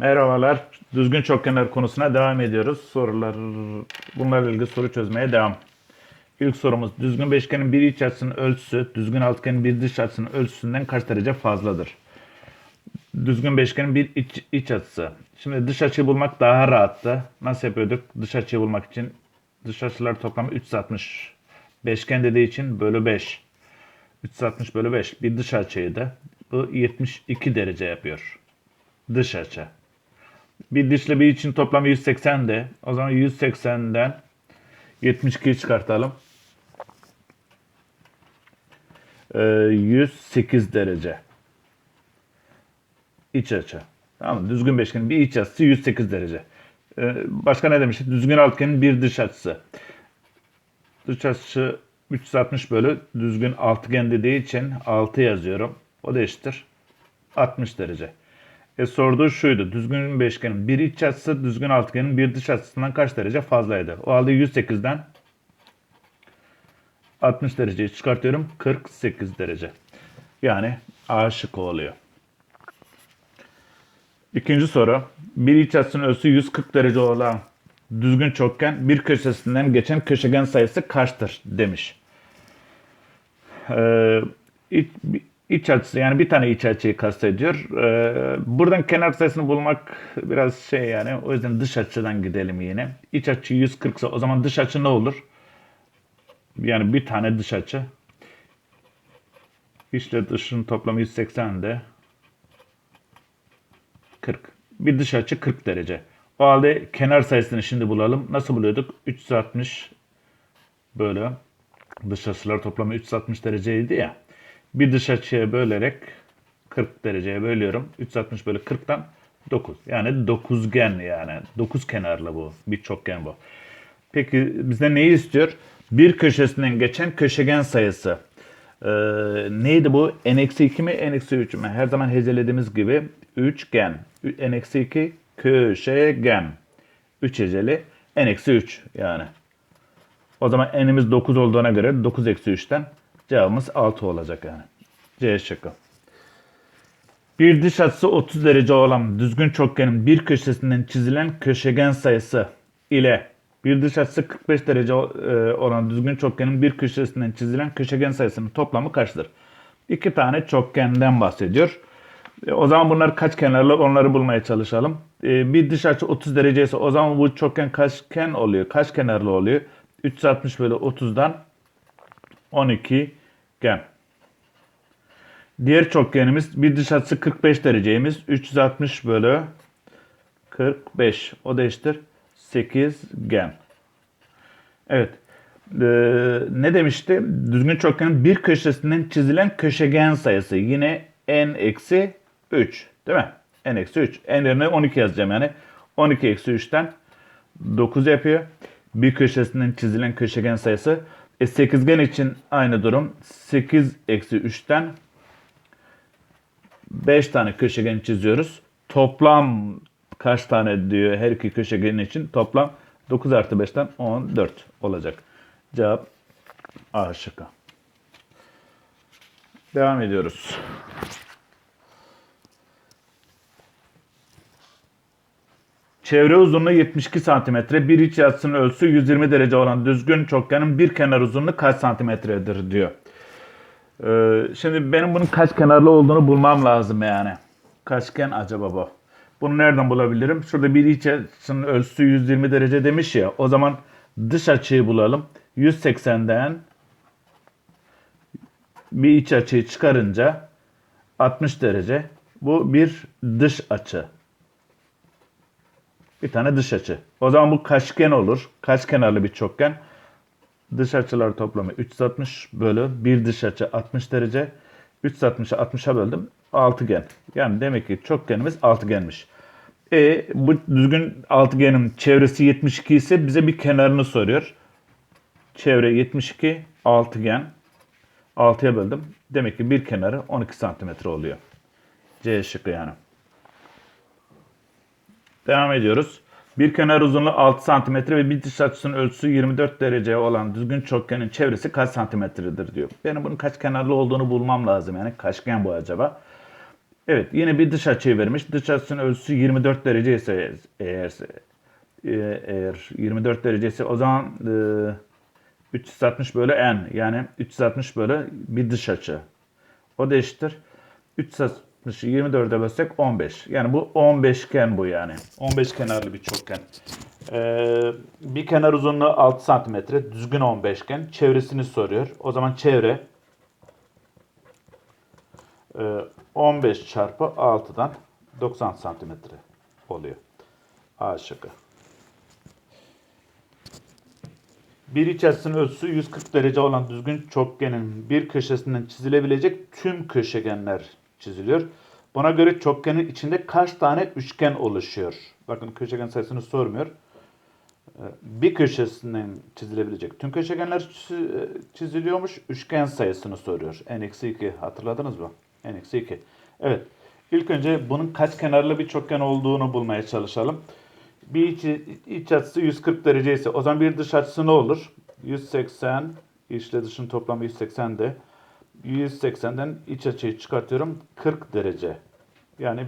Merhabalar. Düzgün çokgener konusuna devam ediyoruz. Sorular, bunlarla ilgili soru çözmeye devam. İlk sorumuz, düzgün beşgenin bir iç açısının ölçüsü, düzgün altıgenin bir dış açısının ölçüsünden kaç derece fazladır? Düzgün beşgenin bir iç, iç açısı. Şimdi dış açıyı bulmak daha rahattı. Nasıl yapıyorduk? Dış açıyı bulmak için dış açılar toplamı 360. Beşgen dediği için bölü 5. 360 bölü 5 bir dış açıydı. Bu 72 derece yapıyor. Dış açı. Bir dışla bir için toplamı 180 de. O zaman 180'den 72'yi çıkartalım. Ee, 108 derece. İç açı. Tamam mı? Düzgün beşgenin bir iç açısı 108 derece. Ee, başka ne demiştik? Düzgün altıgenin bir dış açısı. Dış açı 360 bölü düzgün altıgen dediği için 6 yazıyorum. O da eşittir. 60 derece. E sorduğu şuydu. Düzgün beşgenin bir iç açısı düzgün altıgenin bir dış açısından kaç derece fazlaydı? O halde 108'den 60 dereceyi çıkartıyorum. 48 derece. Yani A şıkkı oluyor. İkinci soru. Bir iç açısının ölçüsü 140 derece olan düzgün çokgen bir köşesinden geçen köşegen sayısı kaçtır demiş. Ee, iç açısı yani bir tane iç açıyı kastediyor. Ee, buradan kenar sayısını bulmak biraz şey yani o yüzden dış açıdan gidelim yine. İç açı 140 ise o zaman dış açı ne olur? Yani bir tane dış açı. İşte dışın toplamı 180 de 40. Bir dış açı 40 derece. O halde kenar sayısını şimdi bulalım. Nasıl buluyorduk? 360 bölü dış açılar toplamı 360 dereceydi ya. Bir dış açıya bölerek 40 dereceye bölüyorum. 360 bölü 40'tan 9. Yani dokuzgen yani. 9 kenarlı bu. Bir çokgen bu. Peki bizde neyi istiyor? Bir köşesinden geçen köşegen sayısı. Ee, neydi bu? n-2 mi n-3 mü? Her zaman hecelediğimiz gibi üçgen. n-2 köşegen. 3 heceli n-3 yani. O zaman n'imiz 9 olduğuna göre 9 eksi 3'ten cevabımız 6 olacak yani. C şıkkı. Bir dış açısı 30 derece olan düzgün çokgenin bir köşesinden çizilen köşegen sayısı ile bir dış açısı 45 derece e, olan düzgün çokgenin bir köşesinden çizilen köşegen sayısının toplamı kaçtır? İki tane çokgenden bahsediyor. E, O zaman bunlar kaç kenarlı onları bulmaya çalışalım. E, Bir dış açı 30 derece ise o zaman bu çokgen kaçgen oluyor? Kaç kenarlı oluyor? 360 bölü 30'dan 12 gen. Diğer çokgenimiz bir dış açısı 45 dereceyimiz. 360 bölü 45. O da eşittir 8 gen. Evet. Ee, ne demişti? Düzgün çokgenin bir köşesinden çizilen köşegen sayısı. Yine n eksi 3. Değil mi? n eksi 3. n yerine 12 yazacağım yani. 12 eksi 3'ten 9 yapıyor. Bir köşesinden çizilen köşegen sayısı. E, sekizgen için aynı durum. 8 eksi 3'ten 5 tane köşegen çiziyoruz. Toplam kaç tane diyor her iki köşegen için? Toplam 9 artı 5'ten 14 olacak. Cevap A şıkkı. Devam ediyoruz. Çevre uzunluğu 72 santimetre, bir iç açısının ölçüsü 120 derece olan düzgün çokgenin bir kenar uzunluğu kaç santimetredir diyor. Ee, şimdi benim bunun kaç kenarlı olduğunu bulmam lazım yani. Kaçgen acaba bu? Bunu nereden bulabilirim? Şurada bir iç açısının ölçüsü 120 derece demiş ya. O zaman dış açıyı bulalım. 180'den bir iç açıyı çıkarınca 60 derece. Bu bir dış açı. Bir tane dış açı. O zaman bu kaçgen olur. Kaç kenarlı bir çokgen? Dış açılar toplamı 360 bölü bir dış açı 60 derece. 360'ı 60'a böldüm. Altıgen. Yani demek ki çokgenimiz altıgenmiş. E bu düzgün altıgenin çevresi 72 ise bize bir kenarını soruyor. Çevre 72 altıgen. 6'ya böldüm. Demek ki bir kenarı 12 santimetre oluyor. C şıkkı yani. Devam ediyoruz. Bir kenar uzunluğu 6 cm ve bir dış açısının ölçüsü 24 derece olan düzgün çokgenin çevresi kaç santimetredir diyor. Benim bunun kaç kenarlı olduğunu bulmam lazım. Yani kaçgen bu acaba? Evet yine bir dış açıyı vermiş. Dış açısının ölçüsü 24 derece ise eğer e, eğer 24 derece ise o zaman e, 360 bölü n yani 360 bölü bir dış açı. O da eşittir. 360'ı 24'e bölsek 15. Yani bu 15 iken bu yani. 15 kenarlı bir çokgen. Ee, bir kenar uzunluğu 6 santimetre. Düzgün 15 iken çevresini soruyor. O zaman çevre e, 15 çarpı 6'dan 90 santimetre oluyor. A şıkkı. Bir iç açısının ölçüsü 140 derece olan düzgün çokgenin bir köşesinden çizilebilecek tüm köşegenler çiziliyor. Buna göre çokgenin içinde kaç tane üçgen oluşuyor? Bakın köşegen sayısını sormuyor. Ee, Bir köşesinden çizilebilecek tüm köşegenler çiz- çiziliyormuş. Üçgen sayısını soruyor. n-2 hatırladınız mı? n-2. Evet. İlk önce bunun kaç kenarlı bir çokgen olduğunu bulmaya çalışalım. Bir iç, iç açısı 140 derece ise o zaman bir dış açısı ne olur? 180 içle dışın toplamı 180 de 180'den iç açıyı çıkartıyorum 40 derece. Yani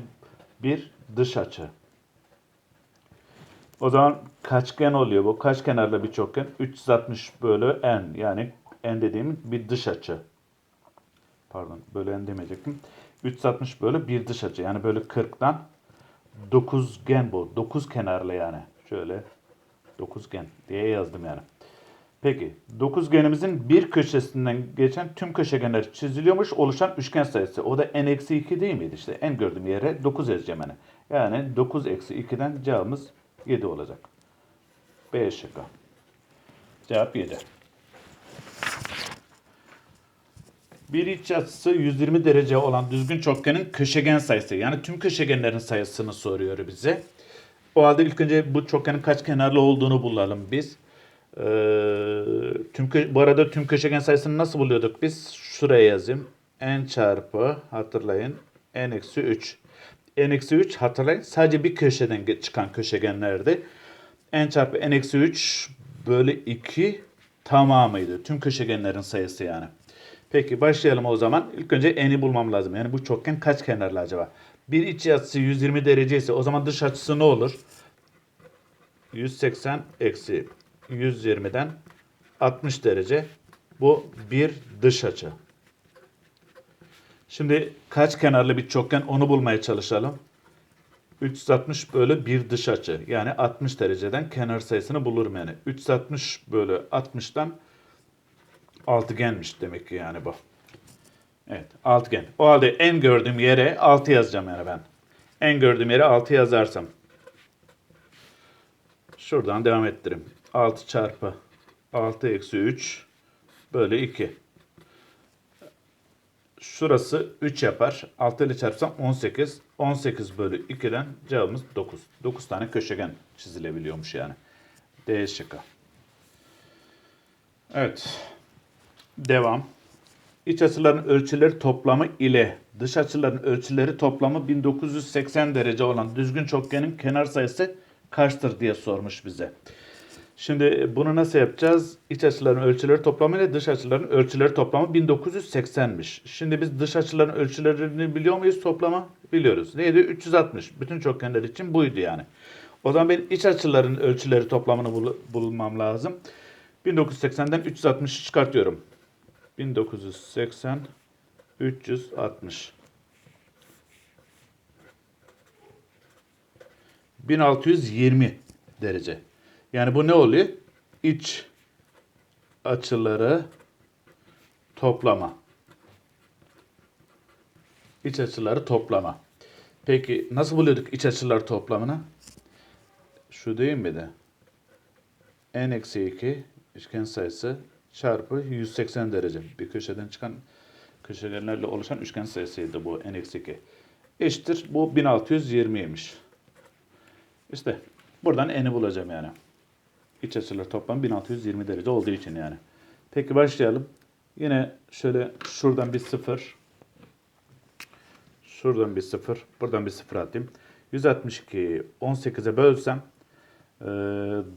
bir dış açı. O zaman kaçgen oluyor bu? Kaç kenarlı bir çokgen? 360 bölü n yani n dediğim bir dış açı. Pardon bölü n demeyecektim. 360 bölü bir dış açı. Yani bölü 40'dan dokuzgen bu. Dokuz kenarlı yani. Şöyle dokuzgen diye yazdım yani. Peki dokuzgenimizin bir köşesinden geçen tüm köşegenler çiziliyormuş oluşan üçgen sayısı. O da n-2 değil miydi işte? En gördüğüm yere 9 yazacağım yani. Yani 9 eksi 2'den cevabımız 7 olacak. B şıkkı. Cevap 7. Bir iç açısı 120 derece olan düzgün çokgenin köşegen sayısı. Yani tüm köşegenlerin sayısını soruyor bize. O halde ilk önce bu çokgenin kaç kenarlı olduğunu bulalım biz. Ee, tüm bu arada tüm köşegen sayısını nasıl buluyorduk biz? Şuraya yazayım. n çarpı hatırlayın n eksi 3. n eksi 3 hatırlayın sadece bir köşeden çıkan köşegenlerdi. n çarpı n eksi 3 bölü 2 tamamıydı. Tüm köşegenlerin sayısı yani. Peki başlayalım o zaman. İlk önce n'i bulmam lazım. Yani bu çokgen kaç kenarlı acaba? Bir iç açısı 120 derece ise o zaman dış açısı ne olur? 180 eksi 120'den 60 derece. Bu bir dış açı. Şimdi kaç kenarlı bir çokgen onu bulmaya çalışalım. 360 bölü bir dış açı. Yani 60 dereceden kenar sayısını bulurum yani. 360 bölü 60'tan altıgenmiş demek ki yani bu. Evet altıgen. O halde en gördüğüm yere 6 yazacağım yani ben. En gördüğüm yere 6 yazarsam. Şuradan devam ettireyim. 6 çarpı 6 eksi 3 bölü 2. Şurası 3 yapar. 6 ile çarpsam 18. 18 bölü 2'den cevabımız 9. 9 tane köşegen çizilebiliyormuş yani. D şıkkı. Evet. Devam. İç açıların ölçüleri toplamı ile dış açıların ölçüleri toplamı 1980 derece olan düzgün çokgenin kenar sayısı kaçtır diye sormuş bize. Şimdi bunu nasıl yapacağız? İç açıların ölçüleri toplamı ile dış açıların ölçüleri toplamı 1980'miş. Şimdi biz dış açıların ölçülerini biliyor muyuz toplama? Biliyoruz. Neydi? 360. Bütün çokgenler için buydu yani. O zaman ben iç açıların ölçüleri toplamını bul- bulmam lazım. 1980'den 360'ı çıkartıyorum. 1980 360 1620 derece. Yani bu ne oluyor? İç açıları toplama. İç açıları toplama. Peki nasıl buluyorduk iç açılar toplamını? Şu değil miydi? n eksi 2 üçgen sayısı çarpı 180 derece. Bir köşeden çıkan köşegenlerle oluşan üçgen sayısıydı bu n eksi 2. Eşittir. Bu 1620'ymiş. İşte buradan n'i bulacağım yani. İç açılar toplam 1620 derece olduğu için yani. Peki başlayalım. Yine şöyle şuradan bir sıfır. Şuradan bir sıfır. Buradan bir sıfır atayım. 162 18'e bölsem ee,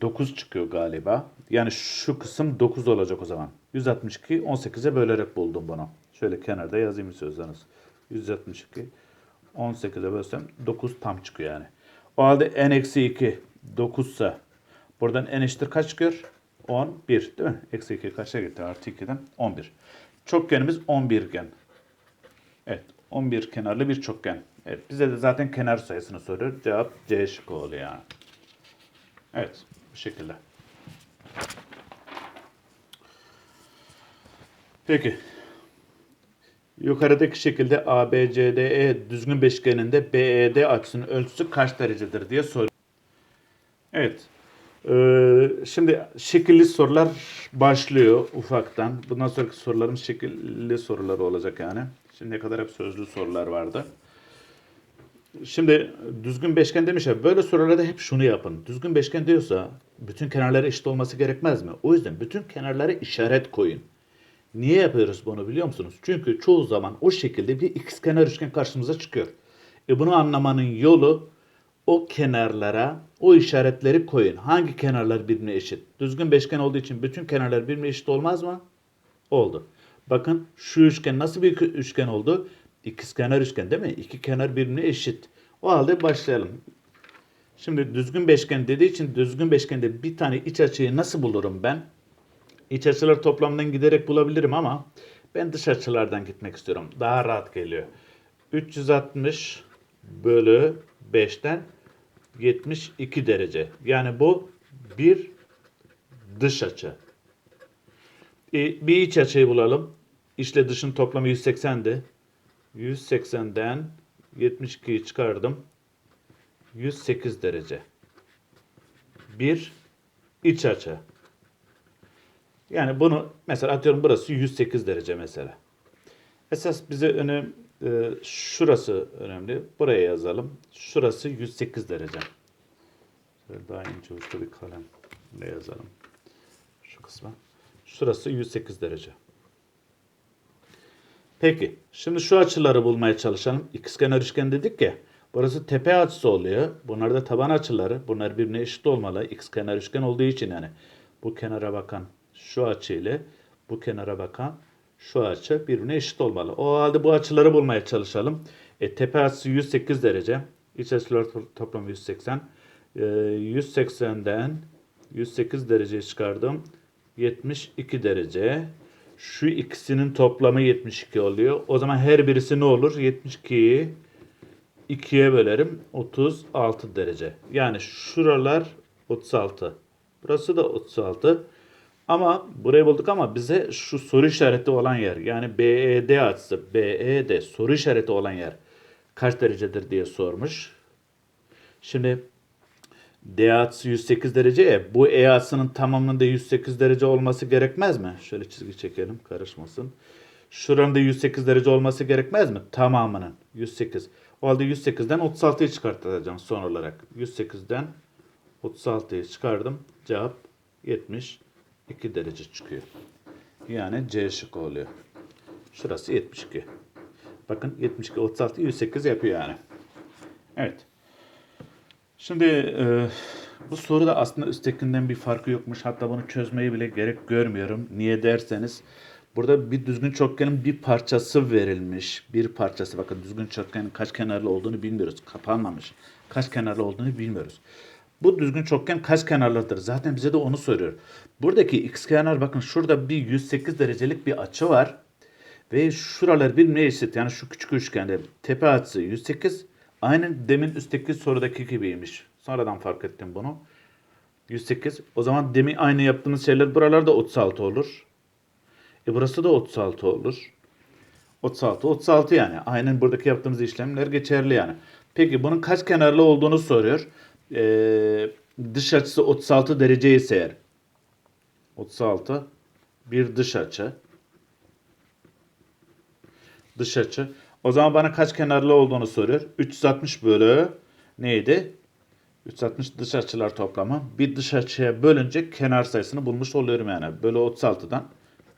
9 çıkıyor galiba. Yani şu kısım 9 olacak o zaman. 162 18'e bölerek buldum bunu. Şöyle kenarda yazayım istiyorsanız. 162 18'e bölsem 9 tam çıkıyor yani. O halde n eksi 2 9 ise buradan n eşittir kaç çıkıyor? 11 değil mi? Eksi 2 kaça gitti? Artı 2'den 11. Çokgenimiz 11 gen. Evet 11 kenarlı bir çokgen. Evet bize de zaten kenar sayısını soruyor. Cevap C şıkkı oluyor yani. Evet bu şekilde. Peki. Yukarıdaki şekilde ABCDE düzgün beşgeninde BED açısının ölçüsü kaç derecedir diye soruyor. Evet. Ee, şimdi şekilli sorular başlıyor ufaktan. Bundan sonraki sorularım şekilli sorular olacak yani. Şimdiye kadar hep sözlü sorular vardı. Şimdi düzgün beşgen demiş ya böyle sorularda hep şunu yapın. Düzgün beşgen diyorsa bütün kenarları eşit olması gerekmez mi? O yüzden bütün kenarlara işaret koyun. Niye yapıyoruz bunu biliyor musunuz? Çünkü çoğu zaman o şekilde bir ikizkenar üçgen karşımıza çıkıyor. E bunu anlamanın yolu o kenarlara o işaretleri koyun. Hangi kenarlar birbirine eşit? Düzgün beşgen olduğu için bütün kenarlar birbirine eşit olmaz mı? Oldu. Bakın şu üçgen nasıl bir üçgen oldu? İkizkenar üçgen değil mi? İki kenar birbirine eşit. O halde başlayalım. Şimdi düzgün beşgen dediği için düzgün beşgende bir tane iç açıyı nasıl bulurum ben? İç açılar toplamından giderek bulabilirim ama ben dış açılardan gitmek istiyorum. Daha rahat geliyor. 360 bölü 5'ten 72 derece. Yani bu bir dış açı. E, bir iç açıyı bulalım. İçle dışın toplamı 180'di. 180'den 72'yi çıkardım. 108 derece. Bir iç açı. Yani bunu mesela atıyorum burası 108 derece mesela. Esas bize önem e, şurası önemli. Buraya yazalım. Şurası 108 derece. Daha ince uçlu bir kalemle yazalım. Şu kısma. Şurası 108 derece. Peki. Şimdi şu açıları bulmaya çalışalım. İkizkenar üçgen dedik ya. Burası tepe açısı oluyor. Bunlar da taban açıları. Bunlar birbirine eşit olmalı. İkizkenar üçgen olduğu için yani. Bu kenara bakan şu açı ile bu kenara bakan şu açı birbirine eşit olmalı. O halde bu açıları bulmaya çalışalım. E, tepe açısı 108 derece. İç açılar to- toplamı 180. E, 180'den 108 derece çıkardım. 72 derece. Şu ikisinin toplamı 72 oluyor. O zaman her birisi ne olur? 72'yi 2'ye bölerim. 36 derece. Yani şuralar 36. Burası da 36. Ama burayı bulduk ama bize şu soru işareti olan yer yani BED açısı BED soru işareti olan yer kaç derecedir diye sormuş. Şimdi D açısı 108 derece ya bu E açısının tamamının da 108 derece olması gerekmez mi? Şöyle çizgi çekelim karışmasın. Şuranın da 108 derece olması gerekmez mi? Tamamının 108. O halde 108'den 36'yı çıkartacağım son olarak. 108'den 36'yı çıkardım. Cevap 72 derece çıkıyor. Yani C şıkkı oluyor. Şurası 72. Bakın 72, 36, 108 yapıyor yani. Evet. Şimdi e, bu soruda aslında üsttekinden bir farkı yokmuş. Hatta bunu çözmeyi bile gerek görmüyorum. Niye derseniz burada bir düzgün çokgenin bir parçası verilmiş. Bir parçası bakın düzgün çokgenin kaç kenarlı olduğunu bilmiyoruz. Kapanmamış. Kaç kenarlı olduğunu bilmiyoruz. Bu düzgün çokgen kaç kenarlıdır? Zaten bize de onu soruyor. Buradaki x kenar bakın şurada bir 108 derecelik bir açı var. Ve şuralar birbirine eşit. Yani şu küçük üçgende tepe açısı 108. Aynen demin üstteki sorudaki gibiymiş. Sonradan fark ettim bunu. 108. O zaman demin aynı yaptığımız şeyler buralarda 36 olur. E burası da 36 olur. 36, 36 yani. Aynen buradaki yaptığımız işlemler geçerli yani. Peki bunun kaç kenarlı olduğunu soruyor. Ee, dış açısı 36 derece ise eğer. 36 bir dış açı. Dış açı. O zaman bana kaç kenarlı olduğunu soruyor. 360 bölü neydi? 360 dış açılar toplamı. Bir dış açıya bölünce kenar sayısını bulmuş oluyorum yani. Bölü 36'dan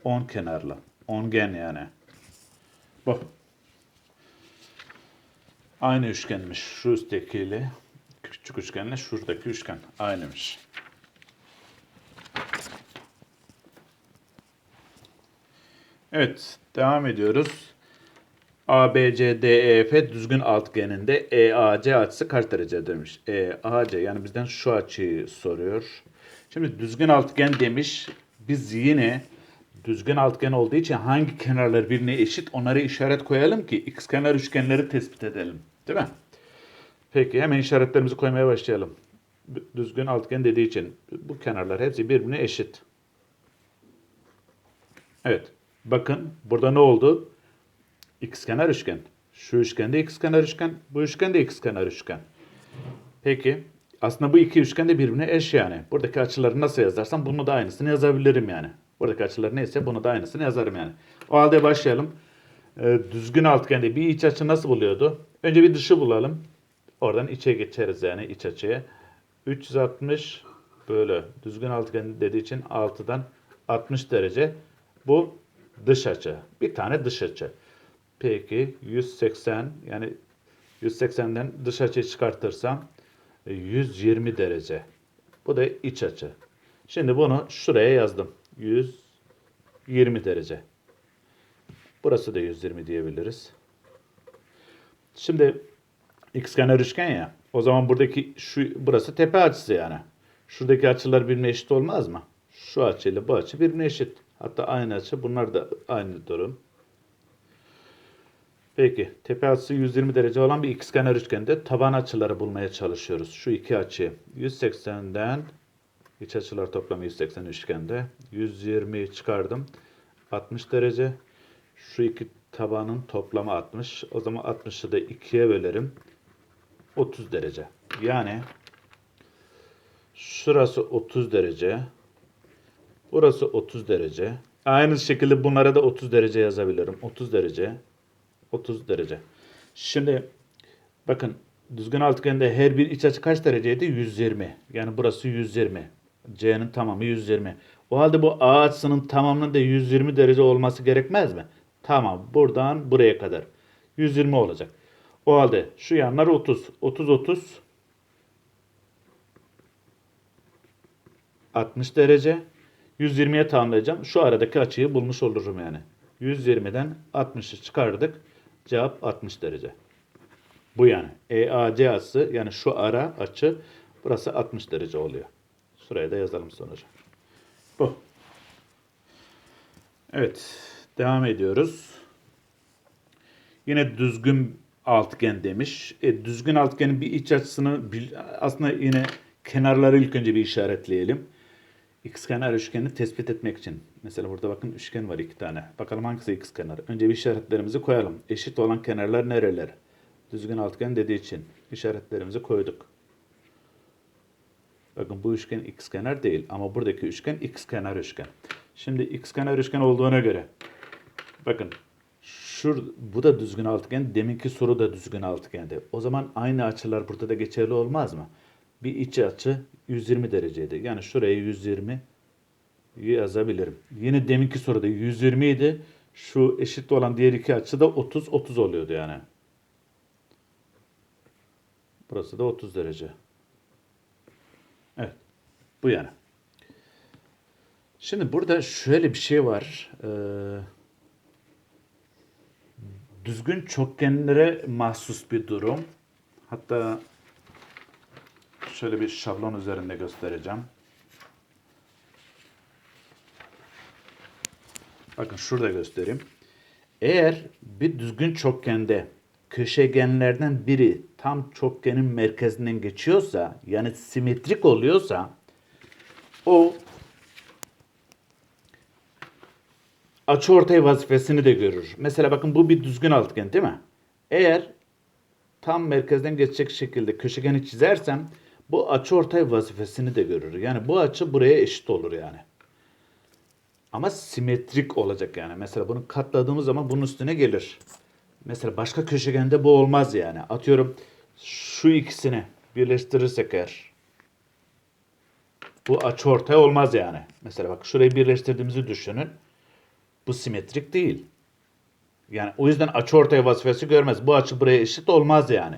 10 kenarlı. 10 gen yani. Bu. Aynı üçgenmiş. Şu üsttekiyle küçük üçgenle şuradaki üçgen aynıymış. Evet, devam ediyoruz. ABCDEF düzgün altıgeninde EAC açısı kaç derece demiş. EAC yani bizden şu açıyı soruyor. Şimdi düzgün altıgen demiş. Biz yine düzgün altıgen olduğu için hangi kenarlar birbirine eşit onları işaret koyalım ki x kenar üçgenleri tespit edelim. Değil mi? Peki hemen işaretlerimizi koymaya başlayalım. Düzgün altıgen dediği için bu kenarlar hepsi birbirine eşit. Evet. Bakın burada ne oldu? X kenar üçgen. Şu üçgen de x kenar üçgen. Bu üçgen de x kenar üçgen. Peki. Aslında bu iki üçgen de birbirine eş yani. Buradaki açıları nasıl yazarsam bunu da aynısını yazabilirim yani. Buradaki açılar neyse bunu da aynısını yazarım yani. O halde başlayalım. Ee, düzgün altıgende bir iç açı nasıl buluyordu? Önce bir dışı bulalım. Oradan içe geçeriz yani iç açıya. 360 böyle düzgün altıgen dediği için 6'dan 60 derece. Bu dış açı. Bir tane dış açı. Peki 180 yani 180'den dış açıyı çıkartırsam e, 120 derece. Bu da iç açı. Şimdi bunu şuraya yazdım. 120 derece. Burası da 120 diyebiliriz. Şimdi x kenar üçgen ya. O zaman buradaki şu burası tepe açısı yani. Şuradaki açılar birbirine eşit olmaz mı? Şu açıyla bu açı birbirine eşit. Hatta aynı açı. Bunlar da aynı durum. Peki tepe açısı 120 derece olan bir ikizkenar üçgende taban açıları bulmaya çalışıyoruz. Şu iki açıyı 180'den iç açılar toplamı 180 üçgende 120 çıkardım. 60 derece. Şu iki tabanın toplamı 60. O zaman 60'ı da 2'ye bölerim. 30 derece. Yani şurası 30 derece. Burası 30 derece. Aynı şekilde bunlara da 30 derece yazabilirim. 30 derece. 30 derece. Şimdi bakın düzgün altıgende her bir iç açı kaç dereceydi? 120. Yani burası 120. C'nin tamamı 120. O halde bu A açısının tamamının da 120 derece olması gerekmez mi? Tamam. Buradan buraya kadar. 120 olacak. O halde şu yanlar 30. 30 30 60 derece. 120'ye tamamlayacağım. Şu aradaki açıyı bulmuş olurum yani. 120'den 60'ı çıkardık. Cevap 60 derece. Bu yani. EAC açısı yani şu ara açı burası 60 derece oluyor. Şuraya da yazalım sonucu. Bu. Evet. Devam ediyoruz. Yine düzgün altıgen demiş. E, düzgün altıgenin bir iç açısını aslında yine kenarları ilk önce bir işaretleyelim. X kenar üçgenini tespit etmek için. Mesela burada bakın üçgen var iki tane. Bakalım hangisi x kenar. Önce bir işaretlerimizi koyalım. Eşit olan kenarlar nereler? Düzgün altıgen dediği için işaretlerimizi koyduk. Bakın bu üçgen x kenar değil ama buradaki üçgen x kenar üçgen. Şimdi x kenar üçgen olduğuna göre bakın şur bu da düzgün altıgen, deminki soru da düzgün altıgendi. O zaman aynı açılar burada da geçerli olmaz mı? Bir iç açı 120 dereceydi. Yani şuraya 120 yazabilirim. Yine deminki soruda 120 idi. Şu eşit olan diğer iki açı da 30 30 oluyordu yani. Burası da 30 derece. Evet. Bu yani. Şimdi burada şöyle bir şey var. Ee, düzgün çokgenlere mahsus bir durum. Hatta şöyle bir şablon üzerinde göstereceğim. Bakın şurada göstereyim. Eğer bir düzgün çokgende köşegenlerden biri tam çokgenin merkezinden geçiyorsa yani simetrik oluyorsa o açıortay vazifesini de görür. Mesela bakın bu bir düzgün altıgen değil mi? Eğer tam merkezden geçecek şekilde köşegeni çizersem bu açıortay vazifesini de görür. Yani bu açı buraya eşit olur yani. Ama simetrik olacak yani. Mesela bunu katladığımız zaman bunun üstüne gelir. Mesela başka köşegende bu olmaz yani. Atıyorum şu ikisini birleştirirsek eğer bu açıortay olmaz yani. Mesela bak şurayı birleştirdiğimizi düşünün. Bu simetrik değil. Yani o yüzden açı ortaya vazifesi görmez. Bu açı buraya eşit olmaz yani.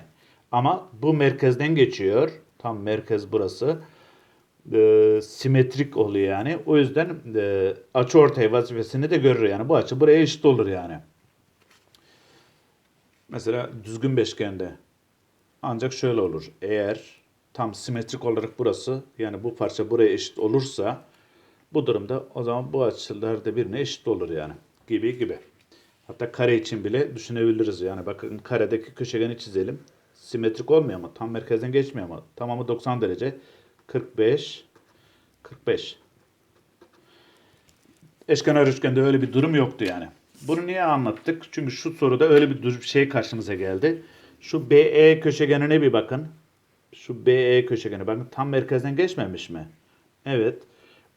Ama bu merkezden geçiyor. Tam merkez burası. Ee, simetrik oluyor yani. O yüzden e, açı ortaya vazifesini de görür yani. Bu açı buraya eşit olur yani. Mesela düzgün beşgende ancak şöyle olur. Eğer tam simetrik olarak burası yani bu parça buraya eşit olursa bu durumda o zaman bu açılar da birbirine eşit olur yani. Gibi gibi. Hatta kare için bile düşünebiliriz. Yani bakın karedeki köşegeni çizelim. Simetrik olmuyor ama tam merkezden geçmiyor ama tamamı 90 derece. 45 45. Eşkenar üçgende öyle bir durum yoktu yani. Bunu niye anlattık? Çünkü şu soruda öyle bir şey karşımıza geldi. Şu BE köşegenine bir bakın. Şu BE köşegeni bakın tam merkezden geçmemiş mi? Evet.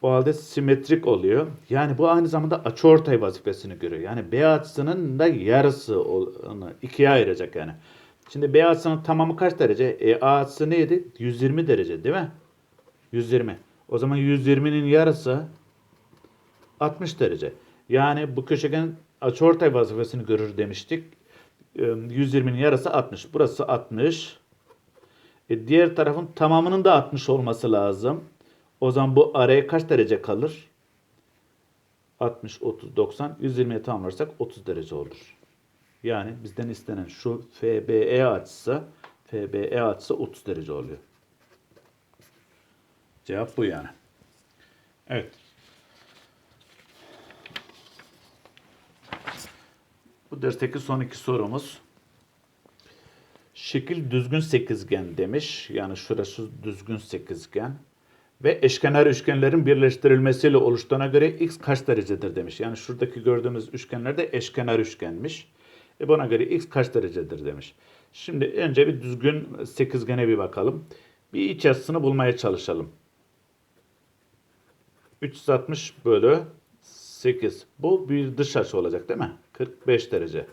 O halde simetrik oluyor. Yani bu aynı zamanda açıortay vazifesini görüyor. Yani B açısının da yarısı onu ikiye ayıracak yani. Şimdi B açısının tamamı kaç derece? E, A açısı neydi? 120 derece değil mi? 120. O zaman 120'nin yarısı 60 derece. Yani bu köşegen açıortay vazifesini görür demiştik. Ee, 120'nin yarısı 60. Burası 60. E, diğer tarafın tamamının da 60 olması lazım. O zaman bu araya kaç derece kalır? 60, 30, 90. 120'ye tamamlarsak 30 derece olur. Yani bizden istenen şu FBE açısı FBE açısı 30 derece oluyor. Cevap bu yani. Evet. Bu dersteki son iki sorumuz. Şekil düzgün sekizgen demiş. Yani şurası düzgün sekizgen. Ve eşkenar üçgenlerin birleştirilmesiyle oluştuğuna göre x kaç derecedir demiş. Yani şuradaki gördüğümüz üçgenler de eşkenar üçgenmiş. E buna göre x kaç derecedir demiş. Şimdi önce bir düzgün sekizgene bir bakalım. Bir iç açısını bulmaya çalışalım. 360 bölü 8. Bu bir dış açı olacak değil mi? 45 derece.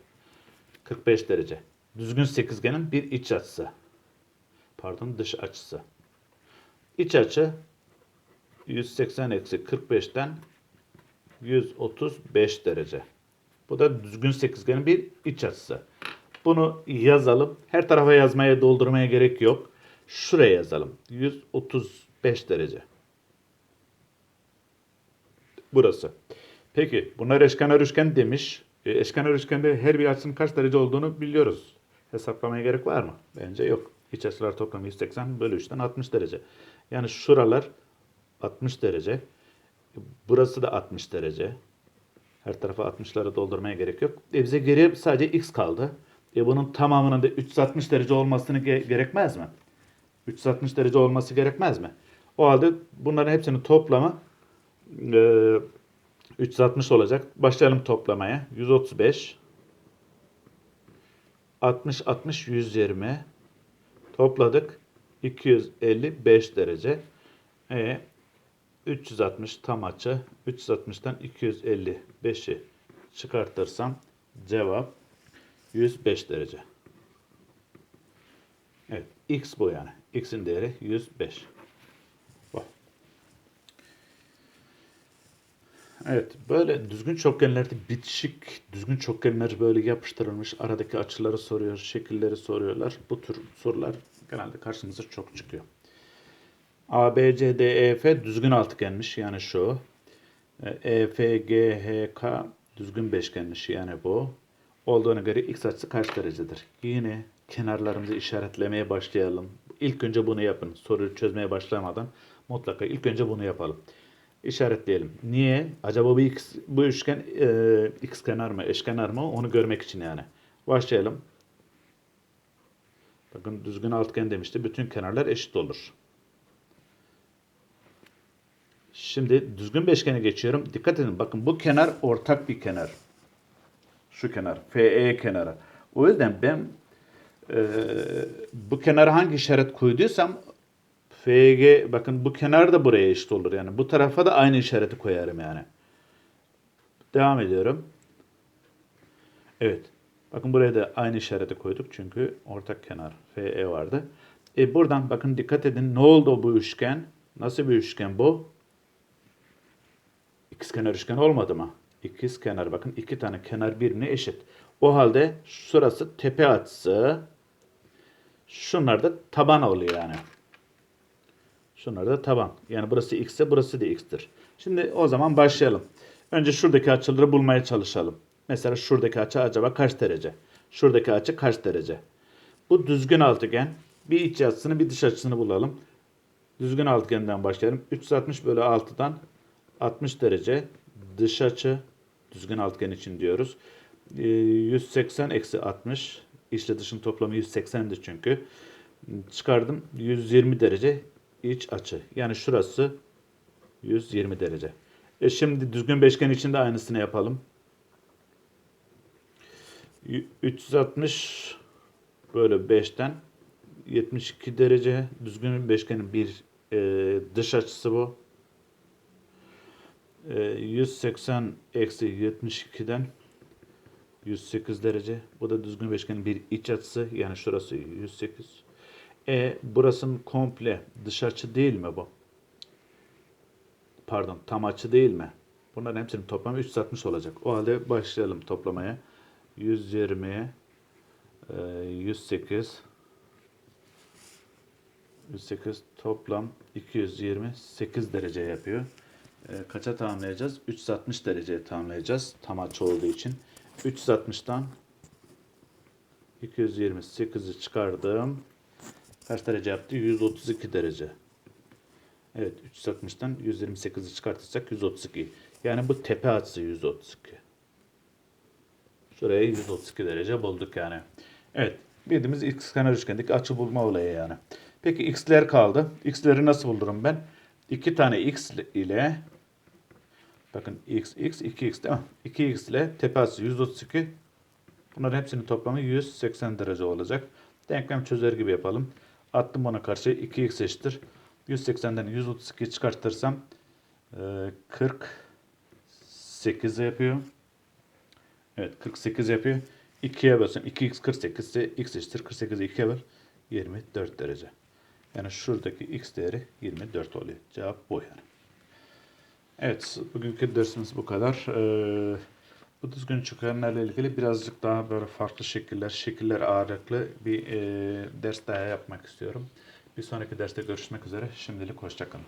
45 derece. Düzgün sekizgenin bir iç açısı. Pardon dış açısı. İç açı 180 eksi 45'ten 135 derece. Bu da düzgün sekizgenin bir iç açısı. Bunu yazalım. Her tarafa yazmaya, doldurmaya gerek yok. Şuraya yazalım. 135 derece. Burası. Peki bunlar eşkenar üçgen demiş. E, eşkenar üçgende her bir açının kaç derece olduğunu biliyoruz. Hesaplamaya gerek var mı? Bence yok. İç açılar toplamı 180 bölü 3'ten 60 derece. Yani şuralar 60 derece. Burası da 60 derece. Her tarafa 60'ları doldurmaya gerek yok. E bize geriye sadece x kaldı. E bunun tamamının da 360 derece olmasını ge- gerekmez mi? 360 derece olması gerekmez mi? O halde bunların hepsinin toplamı e, 360 olacak. Başlayalım toplamaya. 135 60 60 120 topladık. 255 derece. E 360 tam açı. 360'tan 255'i çıkartırsam cevap 105 derece. Evet. X bu yani. X'in değeri 105. Bak. Evet, böyle düzgün çokgenlerde bitişik düzgün çokgenler böyle yapıştırılmış. Aradaki açıları soruyor, şekilleri soruyorlar. Bu tür sorular genelde karşımıza çok çıkıyor. A, B, C, D, E, F düzgün altıgenmiş yani şu. E, F, G, H, K düzgün beşgenmiş yani bu. Olduğuna göre x açısı kaç derecedir? Yine kenarlarımızı işaretlemeye başlayalım. İlk önce bunu yapın. Soruyu çözmeye başlamadan mutlaka ilk önce bunu yapalım. İşaretleyelim. Niye? Acaba bu x bu üçgen e, x kenar mı, eşkenar mı? Onu görmek için yani. Başlayalım. Bakın düzgün altıgen demişti. Bütün kenarlar eşit olur. Şimdi düzgün beşgene geçiyorum. Dikkat edin. Bakın bu kenar ortak bir kenar. Şu kenar. FE kenarı. O yüzden ben e, bu kenara hangi işaret koyduysam FG bakın bu kenar da buraya eşit olur. Yani bu tarafa da aynı işareti koyarım yani. Devam ediyorum. Evet. Bakın buraya da aynı işareti koyduk çünkü ortak kenar FE vardı. E buradan bakın dikkat edin ne oldu bu üçgen? Nasıl bir üçgen bu? İkizkenar üçgen olmadı mı? İkiz kenar bakın iki tane kenar birbirine eşit. O halde şurası tepe açısı. Şunlar da taban oluyor yani. Şunlar da taban. Yani burası x ise burası da x'tir. Şimdi o zaman başlayalım. Önce şuradaki açıları bulmaya çalışalım. Mesela şuradaki açı acaba kaç derece? Şuradaki açı kaç derece? Bu düzgün altıgen. Bir iç açısını bir dış açısını bulalım. Düzgün altıgenden başlayalım. 360 bölü 6'dan 60 derece dış açı düzgün altıgen için diyoruz. Ee, 180 eksi 60 içle dışın toplamı 180'di çünkü. Çıkardım 120 derece iç açı. Yani şurası 120 derece. E şimdi düzgün beşgen için de aynısını yapalım. Y- 360 bölü 5'ten 72 derece düzgün beşgenin bir e, dış açısı bu. E, 180 eksi 72'den 108 derece. Bu da düzgün beşgenin bir iç açısı. Yani şurası 108. E burasının komple dış açı değil mi bu? Pardon tam açı değil mi? Bunların hepsinin toplamı 360 olacak. O halde başlayalım toplamaya. 120 e, 108 108 toplam 228 derece yapıyor. E, kaça tamamlayacağız? 360 dereceye tamamlayacağız. Tam açı olduğu için. 360'tan 228'i çıkardım. Kaç derece yaptı? 132 derece. Evet 360'tan 128'i çıkartırsak 132. Yani bu tepe açısı 132. Şuraya 132 derece bulduk yani. Evet bildiğimiz x kenar üçgendeki açı bulma olayı yani. Peki x'ler kaldı. x'leri nasıl bulurum ben? 2 tane x ile bakın x, x, 2x değil mi? 2x ile tepe açısı 132. Bunların hepsinin toplamı 180 derece olacak. Denklem çözer gibi yapalım. Attım bana karşı 2x eşittir. 180'den 132 çıkartırsam e, 48 yapıyor. Evet 48 yapıyor. 2'ye bölsem 2x 48 ise x eşittir 48'i 2'ye böl 24 derece. Yani şuradaki x değeri 24 oluyor. Cevap bu yani. Evet bugünkü dersimiz bu kadar. Ee, bu düzgün çıkanlarla ilgili birazcık daha böyle farklı şekiller, şekiller ağırlıklı bir e, ders daha yapmak istiyorum. Bir sonraki derste görüşmek üzere. Şimdilik hoşçakalın.